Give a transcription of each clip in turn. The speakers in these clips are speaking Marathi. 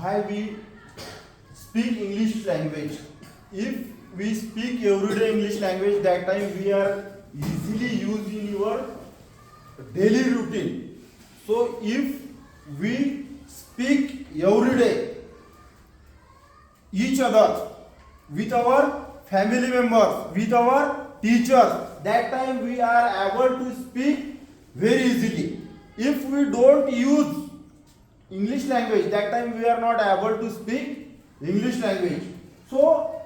why we speak English language. If we speak everyday English language, that time we are easily used in your daily routine. So if we speak every day each other with our family members, with our teachers, that time we are able to speak very easily. If we don't use English language, that time we are not able to speak English language. So,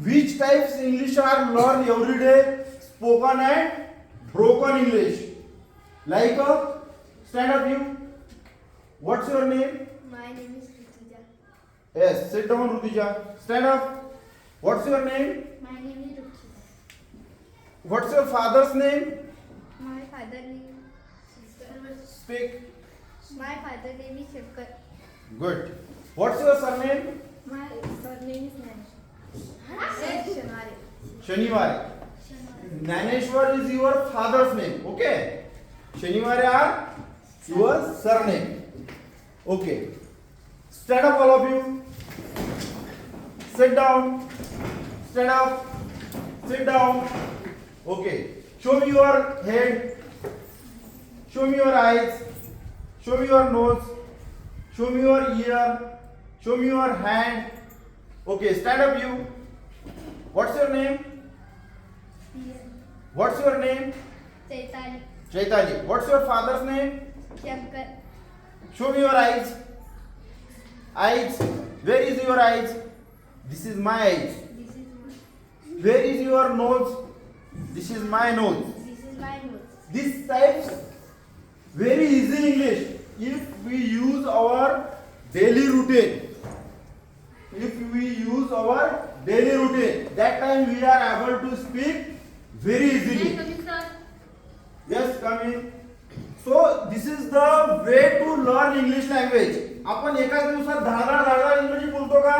which types English are learned every day? Spoken and broken English. Like a stand up you. What's your name? My name is Rituja. Yes, sit down, Rutija. Stand up. What's your name? My name is Rukshita. What's your father's name? My father's name Speak. My father name is Shankar. Good. What's your surname? My surname is Nanesh. Shaniware. Naneshwar is your father's name. Okay. Shaniware are your surname. Okay. Stand up, all of you. Sit down. Stand up. Sit down. Okay. Show me your head. Show me your eyes. Show me your nose. Show me your ear. Show me your hand. Okay, stand up you. What's your name? What's your name? Chaitanya. Chaitanya. What's your father's name? Shankar. Show me your eyes. Eyes. Where is your eyes? This is my eyes. This is my, Where is your nose? This is my nose. this is my nose. This types very easy English if we use our daily routine. If we use our daily routine, that time we are able to speak very easily. Yes, come in. So this is the way to learn English language. आपण एकाच दिवसात दहा दहा दहा दहा इंग्रजी बोलतो का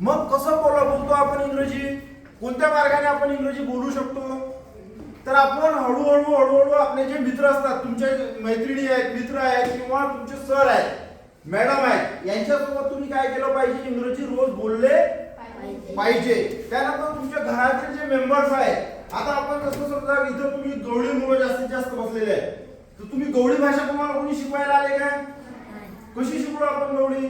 मग कसं बोला बोलतो आपण इंग्रजी कोणत्या मार्गाने आपण इंग्रजी बोलू शकतो तर आपण हळूहळू हळूहळू आपले जे मित्र असतात तुमचे मैत्रिणी आहेत मित्र आहेत किंवा तुमचे सर आहेत मॅडम आहेत यांच्यासोबत तुम्ही काय केलं पाहिजे? इंग्रजी रोज बोलले पाहिजे. त्यानंतर तुमच्या घरातील जे मेंबर्स आहेत आता आपण कसं समजा इथं तुम्ही गवळी मुलं जास्तीत जास्त बसलेले आहेत तर तुम्ही गवळी भाषा तुम्हाला कोणी शिकवायला आले का? कशी शिकलो आपण गवळी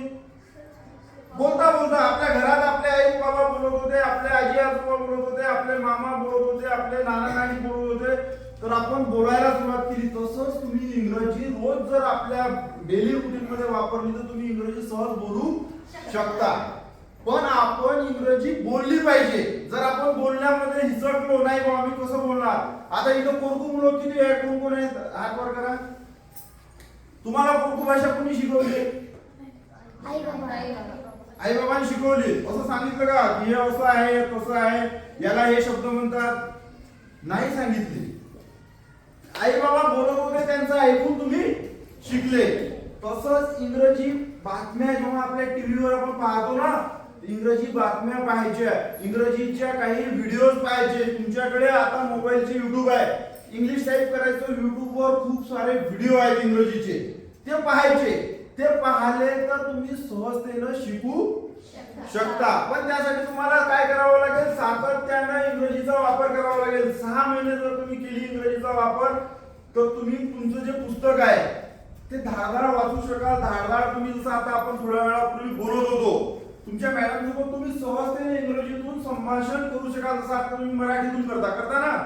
बोलता बोलता आपल्या घरात आपले आई बाबा बोलत होते आपले आजी आजोबा बोलत होते आपले मामा बोलत होते आपले नाना नानी बोलत होते तर आपण बोलायला सुरुवात केली तसंच तुम्ही इंग्रजी रोज जर आपल्या डेली रुटीन मध्ये वापरली तर तुम्ही इंग्रजी सहज बोलू शकता. पण आपण इंग्रजी बोलली पाहिजे. जर आपण बोलण्यामध्ये हिचकलो नाही बाबा आम्ही कसं बोलणार? आता इथं कोरकू मुलं किती आहे कोण कोण आहेत हात वर करा. तुम्हाला कोरकू भाषा कोणी शिकवली? आई आई बाबांनी शिकवली. असं सांगितलं का? की हे असं आहे तसं आहे. याला हे शब्द म्हणतात. नाही सांगितले. आई बाबा बरोबर त्यांचं ऐकून तुम्ही शिकले. तसंच इंग्रजी बातम्या जेव्हा आपल्या टीव्हीवर आपण पाहतो ना इंग्रजी बातम्या पाहायच्या. इंग्रजीच्या काही व्हिडिओज पाहायचे. तुमच्याकडे आता मोबाईलचे युट्यूब आहे. इंग्लिश टाईप करायचं युट्यूबवर खूप सारे व्हिडिओ आहेत इंग्रजीचे. ते पाहायचे. ते पाहिले तर तुम्ही सहजतेनं शिकू शकता. पण त्यासाठी तुम्हाला काय करावं लागेल? सातत्यानं इंग्रजीचा वापर करावा लागेल. सहा महिने जर तुम्ही केली इंग्रजीचा वापर तर तुम्ही तुमचं जे पुस्तक आहे ते धारधार वाचू शकाल. धारधार तुम्ही जसं आता आपण थोड्या वेळापूर्वी बोलत होतो तुमच्या मॅडम सोबत तुम्ही सहजतेने इंग्रजीतून संभाषण करू शकाल जसं आता तुम्ही मराठीतून करता. करता ना?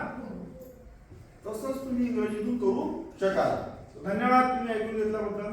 तसंच तुम्ही इंग्रजीतून करू शकाल. धन्यवाद तुम्ही ऐकून घेतल्याबद्दल.